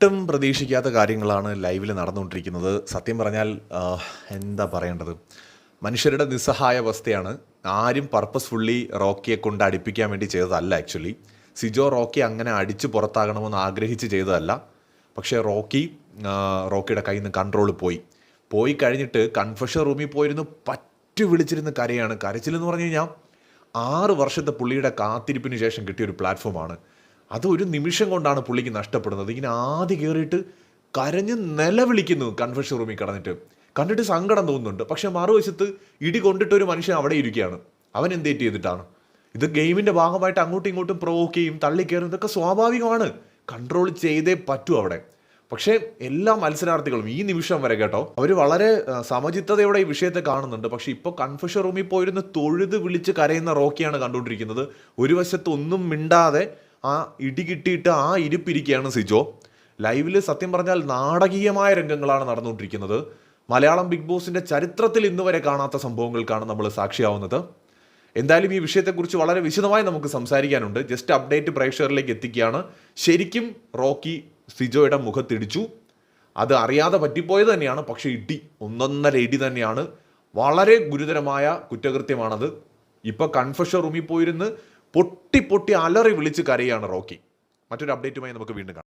ഒട്ടും പ്രതീക്ഷിക്കാത്ത കാര്യങ്ങളാണ് ലൈവിൽ നടന്നുകൊണ്ടിരിക്കുന്നത്. സത്യം പറഞ്ഞാൽ എന്താ പറയേണ്ടത്? മനുഷ്യരുടെ നിസ്സഹായ അവസ്ഥയാണ് ആരും പർപ്പസ്ഫുള്ളി റോക്കിയെ കൊണ്ട് അടുപ്പിക്കാൻ വേണ്ടി ചെയ്തതല്ല ആക്ച്വലി സിജോ റോക്കി അങ്ങനെ അടിച്ച് പുറത്താകണമെന്ന് ആഗ്രഹിച്ച് ചെയ്തതല്ല. പക്ഷേ റോക്കി റോക്കിയുടെ കയ്യിൽ നിന്ന് കൺട്രോൾ പോയി. പോയി കഴിഞ്ഞിട്ട് കൺഫഷൻ റൂമിൽ പോയിരുന്നു പറ്റു വിളിച്ചിരുന്ന കരയാണ്. കരച്ചിലെന്ന് പറഞ്ഞു കഴിഞ്ഞാൽ ആറ് വർഷത്തെ പുള്ളിയുടെ കാത്തിരിപ്പിന് ശേഷം കിട്ടിയ ഒരു പ്ലാറ്റ്ഫോമാണ് അത് ഒരു നിമിഷം കൊണ്ടാണ് പുള്ളിക്ക് നഷ്ടപ്പെടുന്നത്. ഇങ്ങനെ ആദ്യം കയറിയിട്ട് കരഞ്ഞ് നിലവിളിക്കുന്നു കൺഫെഷൻ റൂമിൽ കടന്നിട്ട്. കണ്ടിട്ട് സങ്കടം തോന്നുന്നുണ്ട്. പക്ഷെ മറുവശത്ത് ഇടി കൊണ്ടിട്ട് ഒരു മനുഷ്യൻ അവിടെ ഇരിക്കുകയാണ്. അവൻ എന്തേറ്റ് ചെയ്തിട്ടാണ്? ഇത് ഗെയിമിന്റെ ഭാഗമായിട്ട് അങ്ങോട്ടും ഇങ്ങോട്ടും പ്രൊവോക്ക് ചെയ്യും തള്ളിക്കയറും ഇതൊക്കെ സ്വാഭാവികമാണ്. കൺട്രോൾ ചെയ്തേ പറ്റൂ അവിടെ. പക്ഷേ എല്ലാ മത്സരാർത്ഥികളും ഈ നിമിഷം വരെ കേട്ടോ അവർ വളരെ സമചിത്തതയോടെ ഈ വിഷയത്തെ കാണുന്നുണ്ട്. പക്ഷേ ഇപ്പോൾ കൺഫഷൻ റൂമിൽ പോയിരുന്ന് തൊഴുത് വിളിച്ച് കരയുന്ന റോക്കിയാണ് കണ്ടുകൊണ്ടിരിക്കുന്നത്. ഒരു വശത്ത് ഒന്നും മിണ്ടാതെ ആ ഇടി കിട്ടിയിട്ട് ആ ഇരിപ്പിരിക്കുകയാണ് സിജോ. ലൈവിൽ സത്യം പറഞ്ഞാൽ നാടകീയമായ രംഗങ്ങളാണ് നടന്നുകൊണ്ടിരിക്കുന്നത്. മലയാളം ബിഗ് ബോസിന്റെ ചരിത്രത്തിൽ ഇന്ന് വരെ കാണാത്ത സംഭവങ്ങൾക്കാണ് നമ്മൾ സാക്ഷിയാവുന്നത്. എന്തായാലും ഈ വിഷയത്തെക്കുറിച്ച് വളരെ വിശദമായി നമുക്ക് സംസാരിക്കാനുണ്ട്. ജസ്റ്റ് അപ്ഡേറ്റ് പ്രേക്ഷകരിലേക്ക് എത്തിക്കുകയാണ്. ശരിക്കും റോക്കി സിജോയുടെ മുഖത്തിടിച്ചു. അത് അറിയാതെ പറ്റിപ്പോയത് തന്നെയാണ്. പക്ഷേ ഇടി ഒന്നൊന്നര ഇടി തന്നെയാണ്. വളരെ ഗുരുതരമായ കുറ്റകൃത്യമാണത്. ഇപ്പൊ കൺഫഷൻ റൂമിൽ പോയിരുന്ന് പൊട്ടി പൊട്ടി അലറി വിളിച്ച് കരയാണ് റോക്കി. മറ്റൊരു അപ്ഡേറ്റുമായി നമുക്ക് വീണ്ടും കാണാം.